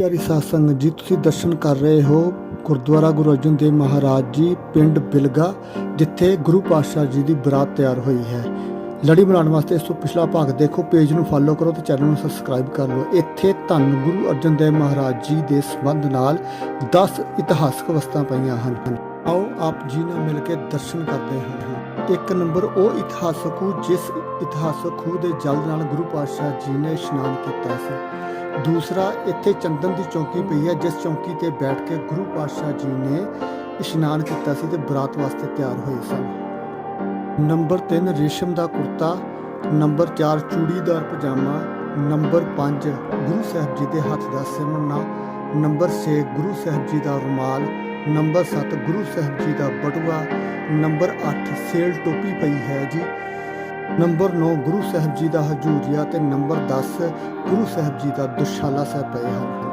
ਪਿਆਰੀ ਸਾਧ ਸੰਗਤ ਜੀ, ਤੁਸੀਂ ਦਰਸ਼ਨ ਕਰ ਰਹੇ ਹੋ ਗੁਰਦੁਆਰਾ ਗੁਰੂ ਅਰਜਨ ਦੇਵ ਮਹਾਰਾਜ ਜੀ, ਪਿੰਡ ਬਿਲਗਾ, ਜਿੱਥੇ ਗੁਰੂ ਪਾਤਸ਼ਾਹ ਜੀ ਦੀ ਬਰਾਤ ਤਿਆਰ ਹੋਈ ਹੈ। ਲੜੀ ਬਣਾਉਣ ਵਾਸਤੇ ਇਸ ਤੋਂ ਪਿਛਲਾ ਭਾਗ ਦੇਖੋ ਪੇਜ ਨੂੰ ਫਾਲੋ ਕਰੋ ਤੇ ਚੈਨਲ ਨੂੰ ਸਬਸਕ੍ਰਾਈਬ ਕਰ ਲਓ। ਇੱਥੇ ਧੰਨ ਗੁਰੂ ਅਰਜਨ ਦੇਵ ਮਹਾਰਾਜ ਜੀ ਦੇ ਸੰਬੰਧ ਨਾਲ 10 ਇਤਿਹਾਸਕ ਵਸਤਾਂ ਪਈਆਂ ਹਨ। ਆਓ ਆਪ ਜੀ ਨਾਲ ਮਿਲ ਕੇ ਦਰਸ਼ਨ ਕਰਦੇ ਹਾਂ। ਇੱਕ ਨੰਬਰ ਉਹ ਇਤਿਹਾਸਕ ਖੂਹ ਜਿਸ ਇਤਿਹਾਸਕ ਖੂਹ ਦੇ ਜਲ ਨਾਲ ਗੁਰੂ ਪਾਤਸ਼ਾਹ ਜੀ ਨੇ ਇਸ਼ਨਾਨ ਕੀਤਾ ਸੀ। ਦੂਸਰਾ, ਇੱਥੇ ਚੰਦਨ ਦੀ ਚੌਂਕੀ ਪਈ ਹੈ, ਜਿਸ ਚੌਂਕੀ ਤੇ ਬੈਠ ਕੇ ਗੁਰੂ ਪਾਤਸ਼ਾਹ ਜੀ ਨੇ ਇਸ਼ਨਾਨ ਕੀਤਾ ਸੀ ਤੇ ਬਰਾਤ ਵਾਸਤੇ ਤਿਆਰ ਹੋਏ ਸਨ। ਨੰਬਰ 3 ਰੇਸ਼ਮ ਦਾ ਕੁਰਤਾ ਨੰਬਰ 4 ਚੂੜੀਦਾਰ ਪਜਾਮਾ। ਨੰਬਰ 5 ਗੁਰੂ ਸਾਹਿਬ ਜੀ ਦੇ ਹੱਥ ਦਾ ਸਿਮਰਨਾ। ਨੰਬਰ 6 ਗੁਰੂ ਸਾਹਿਬ ਜੀ ਦਾ ਰੁਮਾਲ। ਨੰਬਰ 7 ਗੁਰੂ ਸਾਹਿਬ ਜੀ ਦਾ ਬਟੂਆ। ਨੰਬਰ 8 ਸੇਲ ਟੋਪੀ ਪਈ ਹੈ ਜੀ। ਨੰਬਰ 9 ਗੁਰੂ ਸਾਹਿਬ ਜੀ ਦਾ ਹਜੂਰੀਆ। ਤੇ ਨੰਬਰ 10 ਗੁਰੂ ਸਾਹਿਬ ਜੀ ਦਾ ਦੁਸ਼ਾਲਾ ਸਾਹਿਬ ਪਏ ਹਨ।